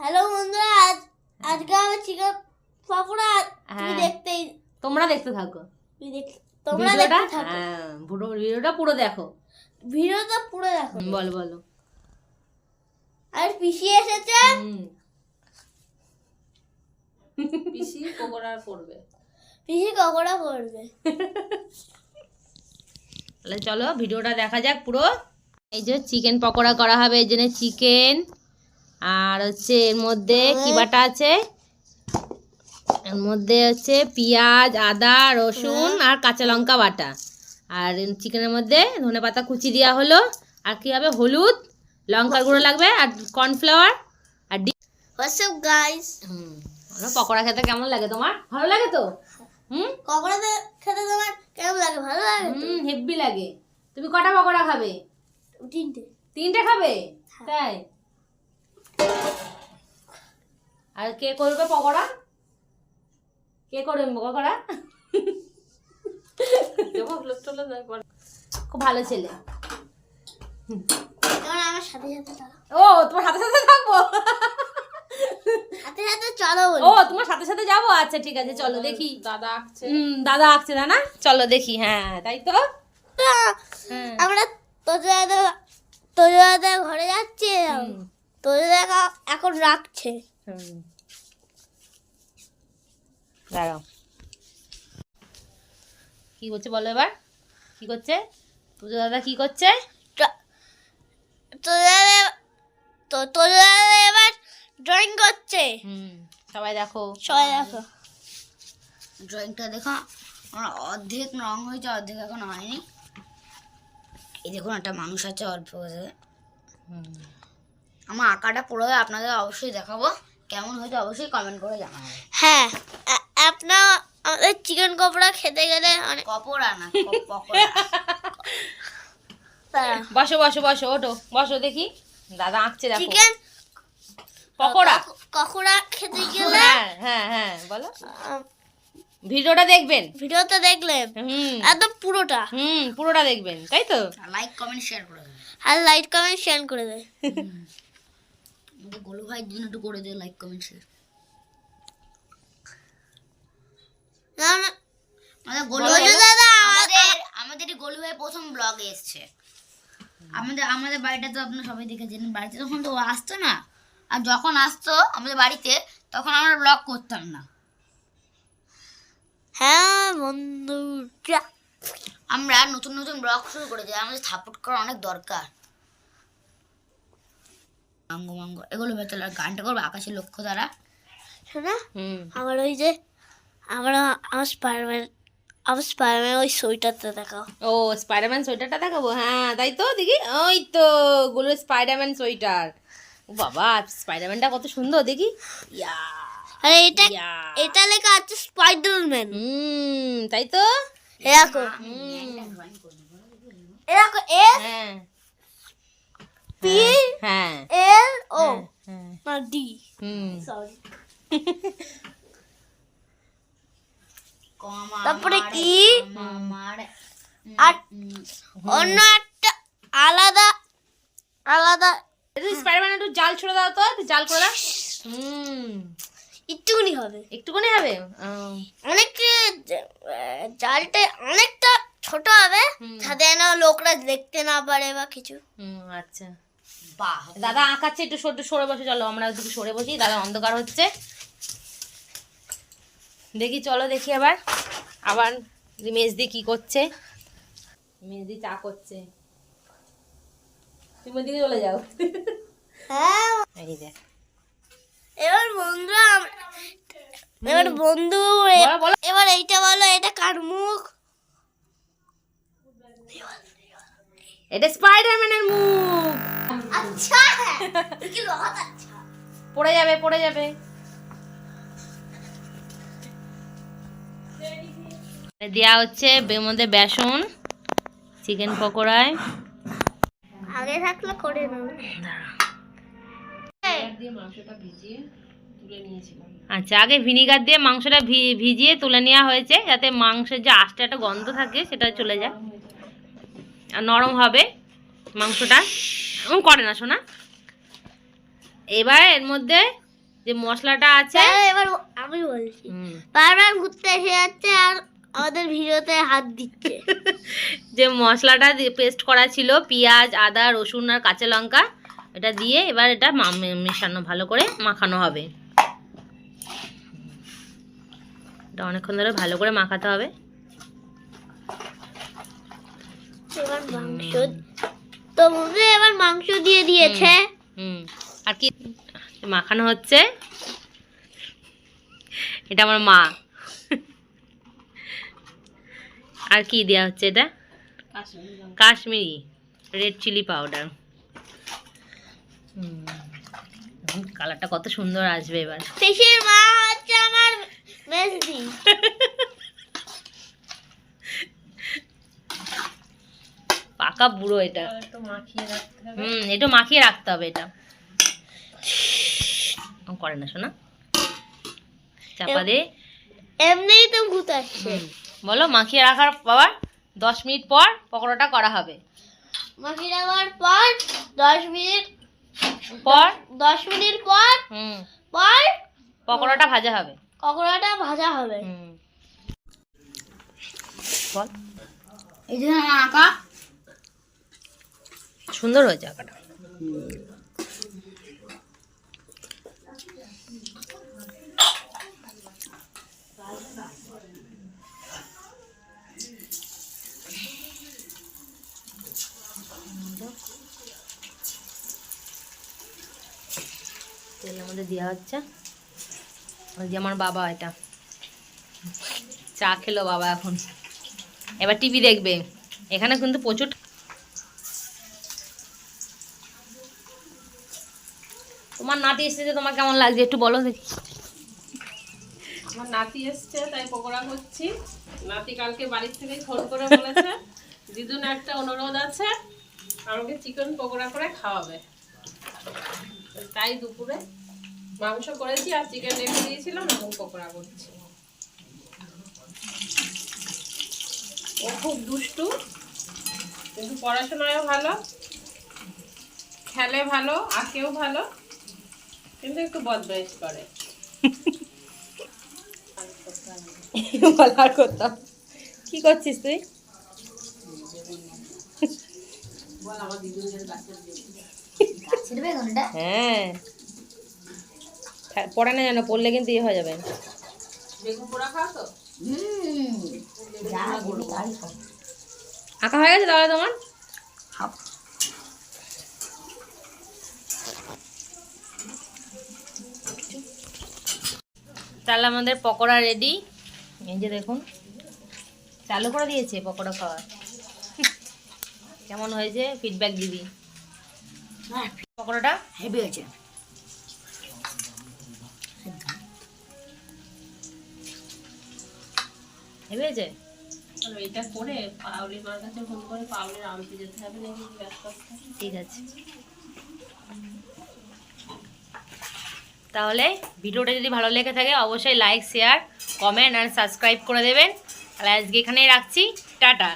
Hello বন্ধুরা আজ আজকে আমি চিকেন পকোড়া তুমি হ্যাঁ। দেখতেই তোমরা দেখতে থাকো। তোমরা দেখতে থাকো। হ্যাঁ পুরো ভিডিওটা পুরো দেখো। ভিডিওটা পুরো দেখো। বলো বলো। আর পিসি এসেছে। পিসি পকোড়া করবে। পিসি পকোড়া করবে। তাহলে চলো ভিডিওটা দেখা যাক পুরো। এই যে চিকেন পকোড়া করা হবে এই জন্য চিকেন। আর হচ্ছে এর মধ্যে কি বাটা আছে? এর মধ্যে হচ্ছে পেঁয়াজ আদা রসুন আর কাঁচা লঙ্কা বাটা। আর চিকেনের মধ্যে ধনে পাতা কুচি দেওয়া হলো। আর কি হবে? হলুদ লঙ্কার গুঁড়ো লাগবে আর কর্নফ্লাওয়ার আর গাইস হুম পকোড়া খেতে কেমন লাগে তোমার? ভালো লাগে তো? হুম? পকোড়া খেতে তোমার কেমন লাগে? ভালো লাগে হুম হেভি লাগে। তুমি কটা পকোড়া খাবে? তিনটে। তিনটে খাবে? তাই? আর কে করবে পকোড়া? কে করবে পকোড়া? খুব ভালো ছেলে। আমার সাথে সাথে ও তোমার সাথে সাথে থাকব? সাথে সাথে চলো ও তোমার সাথে সাথে যাব? আচ্ছা ঠিক আছে চলো দেখি। দাদা হুম দাদা আসছে না না? চলো দেখি হ্যাঁ তাই তো? হ্যাঁ। আমরা তোদের দাদা তোদের দাদা ঘরে যাচ্ছি? তোদের দাদা এখন রাখছে। দাঁড়াও। কি করছে বলো এবার? কি করছে? পুজো দাদা কি করছে? তোদের দাদা তো তোদের দাদা এবার ড্রয়িং করছে। হুম সবাই দেখো। সবাই দেখো। ড্রয়িংটা দেখো অর্ধেক রং হয়েছে অর্ধেক এখন হয়নি। এই দেখুন একটা মানুষ আছে অল্প। আমার আঁকাটা পুরো আপনাদের অবশ্যই দেখাবো। কেমন হয়েছে অবশ্যই কমেন্ট করে জানাবেন। হ্যাঁ আপনার আমাদের চিকেন কপড়া খেতে গেলে অনেক কপড়া না পকোড়া। বসো বসো বসো ওঠো বসো দেখি। দাদা আঁকছে দেখো। চিকেন পকোড়া? ককড়া খেতে গেলে হ্যাঁ হ্যাঁ হ্যাঁ বলো। ভিডিওটা দেখবেন। ভিডিওতে দেখলে হুম। একদম পুরোটা। হুম পুরোটা দেখবেন তাই তো? লাইক কমেন্ট শেয়ার করে দেবেন আর লাইক কমেন্ট শেয়ার করে আমাদের গোলু ভাইয়ের জন্য একটু করে দেবে লাইক কমেন্ট শেয়ার না না আমাদের গোলু দাদা আমাদের আমাদের গোলু ভাই প্রথম ব্লগে এসছে। আমাদের আমাদের বাড়িটা তো আপনারা সবাই দেখেছেন। বাড়িতে তখন তো ও আসতো না। আর যখন আসতো আমাদের বাড়িতে তখন আমরা ব্লগ করতাম না। হ্যাঁ বন্ধুরা। আমরা নতুন নতুন ব্লগ শুরু করেছি আমাদের সাপোর্ট করা অনেক দরকার। মাঙ্গ মাঙ্গ এগুলো ভেতরে গানটা করবে আকাশের লক্ষ্য দ্বারা। শোনা হুম। আমার ওই যে আমার আমার স্পাইডারম্যান আমার স্পাইডারম্যান ওই সোয়েটারটা দেখাও। ও স্পাইডারম্যান সোয়েটারটা দেখাবো? হ্যাঁ তাই তো দেখি। ওই তো গুলো স্পাইডারম্যান সোয়েটার। বাবা স্পাইডারম্যানটা কত সুন্দর দেখি। ইয়া। আর এটা এটা লেখা আছে স্পাইডারম্যান হুম তাই তো? এরকম হুম, এরকম এস হ্যাঁ। পি হ্যাঁ। এল ও। হ্যাঁ না ডি। হুম। সরি তারপরে ই। আর অন্য একটা আলাদা আলাদা স্পাইডারম্যান একটু জাল ছড়ে দাও তো জাল করে দাও। হুম। একটুখানি হবে। একটুখানি হবে? অনেক জালটা অনেকটা ছোট হবে। যাতে যেন লোকরা দেখতে না পারে বা কিছু। হুম আচ্ছা। বাহ। দাদা আঁকাচ্ছে একটু সরে সরে বসে চলো আমরা একটু সরে বসি দাদা অন্ধকার হচ্ছে। দেখি চলো দেখি আবার আবার মেজদি কি করছে। মেজদি চা করছে। তুমি ওদিকে চলে যাও। হ্যাঁ। এই দেখ। এবার বন্ধুরা এবার বন্ধু এবার এইটা বলো এটা কার মুখ? এটা স্পাইডারম্যানের মুখ। আচ্ছা কি বহুত আচ্ছা? পড়ে যাবে পড়ে যাবে। দেওয়া হচ্ছে এর মধ্যে বেসন চিকেন পকোড়ায়। আগে থাকলে করে নেব। আচ্ছা আগে ভিনিগার দিয়ে মাংসটা ভি- ভিজিয়ে তুলে নেওয়া হয়েছে যাতে মাংসের যে আস্তে একটা গন্ধ থাকে সেটা চলে যায়। আর নরম হবে মাংসটা। করে না শোনা এবার এর মধ্যে যে মশলাটা আছে এবার আমি বলছি। বারবার ঘুরতে এসে যাচ্ছে আর আমাদের ভিডিওতে হাত দিচ্ছে। যে মশলাটা পেস্ট করা ছিল পেঁয়াজ আদা রসুন আর কাঁচা লঙ্কা এটা দিয়ে এবার এটা মেশানো ভালো করে মাখানো হবে। এটা অনেকক্ষণ ধরে ভালো করে মাখাতে হবে। এবার মাংস তো এবার মাংস দিয়ে দিয়েছে। হুম আর কি মাখানো হচ্ছে? এটা আমার মা। আর কি দেওয়া হচ্ছে এটা? কাশ্মীরি রেড চিলি পাউডার কালারটা কত সুন্দর আসবে এবার। পিসির মা হচ্ছে আমার মেজদি। পাকা বুড়ো এটা। আর মাখিয়ে রাখতে হবে। হুম একটু মাখিয়ে রাখতে হবে এটা। করে না শোনা। চাপা দে। এমনিই তো ভূত আসছে। বলো মাখিয়ে রাখার বাবা দশ মিনিট পর পকোড়াটা করা হবে। মাখিয়ে রাখার পর দশ মিনিট পর? দশ মিনিট পর? হুম। পর? পকোড়াটা ভাজা হবে। পকোড়াটা ভাজা হবে। হুম। বল। এই যে আমার আঁকা। সুন্দর হয়েছে আঁকাটা। তেলের মধ্যে দেওয়া হচ্ছে। ওই যে আমার বাবা এটা। চা খেলো বাবা এখন। এবার টিভি দেখবে। এখানে কিন্তু প্রচুর তোমার নাতি এসেছে, তোমার কেমন লাগছে? একটু বলো দেখি। আমার নাতি এসছে, তাই পকোড়া করছি। নাতি কালকে বাড়ির থেকে ফোন করে বলেছে, দিদুন একটা অনুরোধ আছে আমাকে চিকেন পকোড়া করে খাওয়াবে। তাই দুপুরে মাংস করেছি আর চিকেন রেখে দিয়েছিলাম এবং পকোড়া করছি। ও খুব দুষ্টু কিন্তু পড়াশোনায়ও ভালো খেলে ভালো আঁকেও ভালো কিন্তু একটু বদমাইশ করে। কি করছিস তুই? গাছের বেগুনটা হ্যাঁ। পড়ে না যেন পড়লে কিন্তু ইয়ে হয়ে যাবে। বেগুন পোড়া খাও তো? হুম যা বলি তাই খাও। আঁকা হয়ে গেছে তাহলে তোমার? তাহলে আমাদের পকোড়া রেডি এই যে দেখুন চালু করে দিয়েছে পকোড়া খাওয়া কেমন হয়েছে? ফিডব্যাক দিবি। পকোড়াটা হেভি হয়েছে। হেভি হয়েছে? এটা করে পাউলি মার কাছে ফোন করে পাউলির আনতে যেতে হবে নাকি। ঠিক আছে। তাহলে ভিডিওটা যদি ভালো লেগে থাকে অবশ্যই লাইক শেয়ার কমেন্ট আর সাবস্ক্রাইব করে দেবেন। তাহলে আজকে এখানেই রাখছি। টাটা।